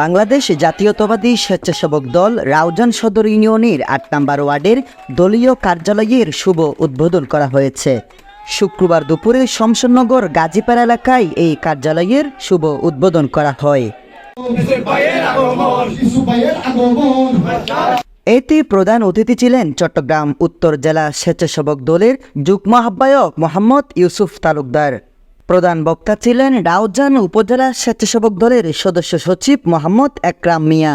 বাংলাদেশ জাতীয়তাবাদী স্বেচ্ছাসেবক দল রাউজান সদর ইউনিয়নের আট নম্বর ওয়ার্ডের দলীয় কার্যালয়ের শুভ উদ্বোধন করা হয়েছে। শুক্রবার দুপুরে শমশনগর গাজীপাড়া এলাকায় এই কার্যালয়ের শুভ উদ্বোধন করা হয়। এতে প্রধান অতিথি ছিলেন চট্টগ্রাম উত্তর জেলা স্বেচ্ছাসেবক দলের যুগ্ম আহ্বায়ক মোহাম্মদ ইউসুফ তালুকদার। প্রধান বক্তা ছিলেন রাউজান উপজেলা স্বেচ্ছাসেবক দলের সদস্য সচিব মোহাম্মদ একরাম মিয়া।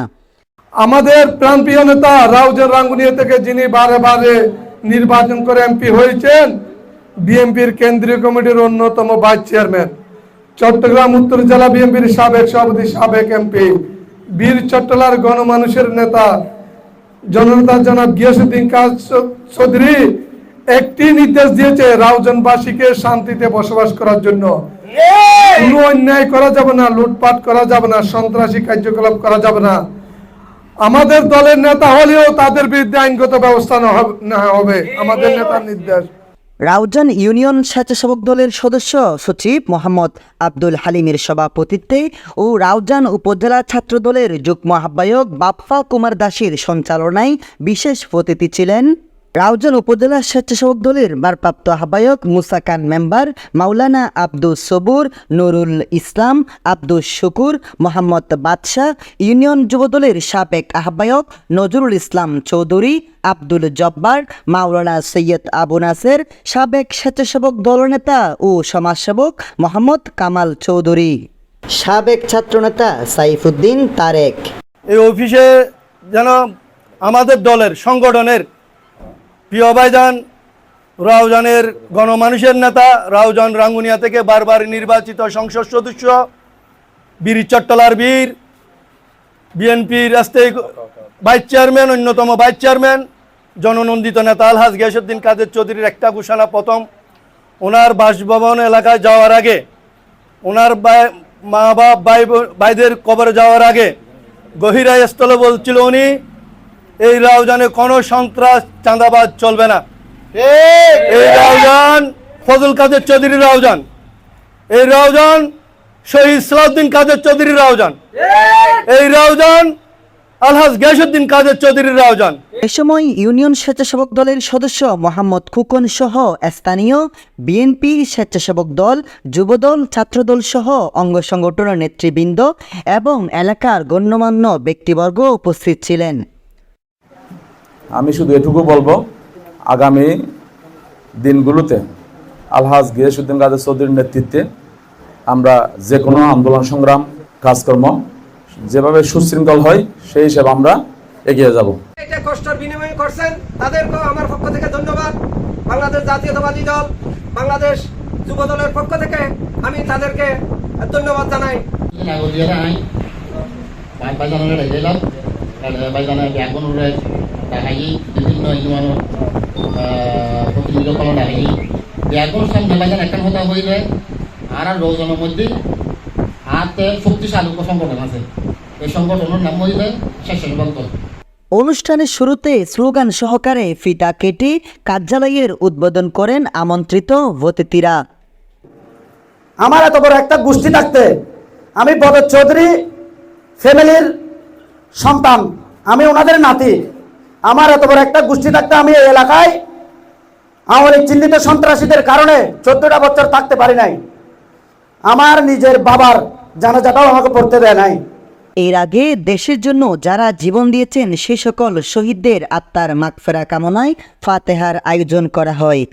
আমাদের প্রাণপ্রিয় নেতা রাউজান রাঙ্গুনিয়া থেকে যিনি বারে বারে নির্বাচন করে এমপি হয়েছেন, বিএনপির কেন্দ্রীয় কমিটির অন্যতম ভাইস চেয়ারম্যান। চট্টগ্রাম, উত্তর জেলা বিএনপির সাবেক সভাপতি, সাবেক এমপি বীর চট্টলার গণমানুষের নেতা জননেতা জনাব গিয়াসুদ্দিন কাজ চৌধুরী একটি নির্দেশ দিয়েছে রাউজানবাসীকে শান্তিতে বসবাস করার জন্য। কোনো অন্যায় করা যাবে না লুটপাট করা যাবে না সন্ত্রাসী কার্যকলাপ করা যাবে না। আমাদের দলের নেতা হলেও তাদের বিরুদ্ধে আইনগত ব্যবস্থা নেওয়া হবে- আমাদের নেতার নির্দেশ। রাউজান ইউনিয়ন স্বেচ্ছাসেবক দলের সদস্য সচিব মোহাম্মদ আব্দুল হালিমের সভাপতিত্বে ও রাউজান উপজেলা ছাত্র দলের যুগ্ম আহ্বায়ক বাপ্পা কুমার দাসের সঞ্চালনায় বিশেষ অতিথি ছিলেন। রাউজান উপজেলা স্বেচ্ছাসেবক দলের ভারপ্রাপ্ত আহ্বায়ক মুসা খান মেম্বার মাওলানা আব্দুস সবুর, নুরুল ইসলাম, আব্দুস শুকুর, মোহাম্মদ বাদশাহ, ইউনিয়ন যুবদলের সাবেক আহ্বায়ক নজরুল ইসলাম চৌধুরী, আব্দুল জব্বার, মাওলানা সৈয়দ আবু নাসের, সাবেক স্বেচ্ছাসেবক দলনেতা ও সমাজসেবক মোহাম্মদ কামাল চৌধুরী। সাবেক ছাত্রনেতা সাইফুদ্দিন তারেক। এই অফিসে যেন আমাদের দলের সংগঠনের প্রিয় ভাইজান, রাউজানের গণমানুষের নেতা রাউজান রাঙ্গুনিয়া থেকে বারবার নির্বাচিত সংসদ সদস্য বীর চট্টলার বীর, বিএনপির স্থায়ী ভাইস চেয়ারম্যান, অন্যতম ভাইস চেয়ারম্যান, জননন্দিত নেতা আলহাজ গিয়াসুদ্দিন কাদের চৌধুরীর একটা ঘোষণা প্রথম। ওনার বাসভবন এলাকায় যাওয়ার আগে, ওনার মা বাপ ভাই ভাইদের কবরে যাওয়ার আগে গহিরা স্থলে বলছিল উনি। এই রাউজানে কোনো সন্ত্রাস চাঁদাবাজ চলবে না। এই রাউজান ফজল কাদের চৌধুরী রাউজান। এই রাউজান শহীদ সালাউদ্দিন কাদের চৌধুরী রাউজান। এই রাউজান আলহাজ গিয়াসুদ্দিন কাদের চৌধুরী রাউজান। এ সময় ইউনিয়ন স্বেচ্ছাসেবক দলের সদস্য মোহাম্মদ খুকন সহ স্থানীয় বিএনপি স্বেচ্ছাসেবক দল, যুবদল, ছাত্রদল সহ অঙ্গ সংগঠনের নেতৃবৃন্দ এবং এলাকার গণ্যমান্য ব্যক্তিবর্গ উপস্থিত ছিলেন। আমি শুধু এটুকু বলব আগামী দিনগুলোতে আলহাজ গিয়াসুদ্দিন কাদের চৌধুরীর নেতৃত্বে আমরা যে কোনো আন্দোলন সংগ্রাম কাজকর্ম যেভাবে সুশৃঙ্খল হয় সেই হিসেবে আমরা এগিয়ে যাব। এটা কষ্টের বিনিময় করছেন তাদেরকেও আমার পক্ষ থেকে ধন্যবাদ। বাংলাদেশ জাতীয়তাবাদী দল বাংলাদেশ যুব দলের পক্ষ থেকে আমি তাদেরকে ধন্যবাদ জানাই। নাগরিকেরা আই বাইজানের বাইজানের ব্যাগুনুরে দেখাই বিভিন্ন ইউনিয়ন প্রতিনিধিসকল দেখাই ব্যাগুন সামনে বাইজান একটা কথা হইলে আর আর রোজনের মধ্যে হাতে শক্তিশালী সংগঠন আছে এই সংগঠনের নাম হইলে স্বেচ্ছাসেবক দল অনুষ্ঠানের শুরুতে স্লোগান সহকারে ফিতা কেটে কার্যালয়ের উদ্বোধন করেন আমন্ত্রিত অতিথিরা। আমার এত বড় একটা গোষ্ঠী থাকতে আমি বদর চৌধুরী ফ্যামিলির সন্তান আমি ওনাদের নাতি। আমার এত বড় একটা গোষ্ঠী থাকতে আমি এই এলাকায় আমার এই চিহ্নিত সন্ত্রাসীদের কারণে চোদ্দটা বছর থাকতে পারি নাই। আমার নিজের বাবার জানাজাটাও আমাকে পড়তে দেয় নাই। এর আগে দেশের জন্য যারা জীবন দিয়েছেন, সে সকল শহীদদের আত্মার মাগফেরা কামনায় ফাতেহার আয়োজন করা হয়।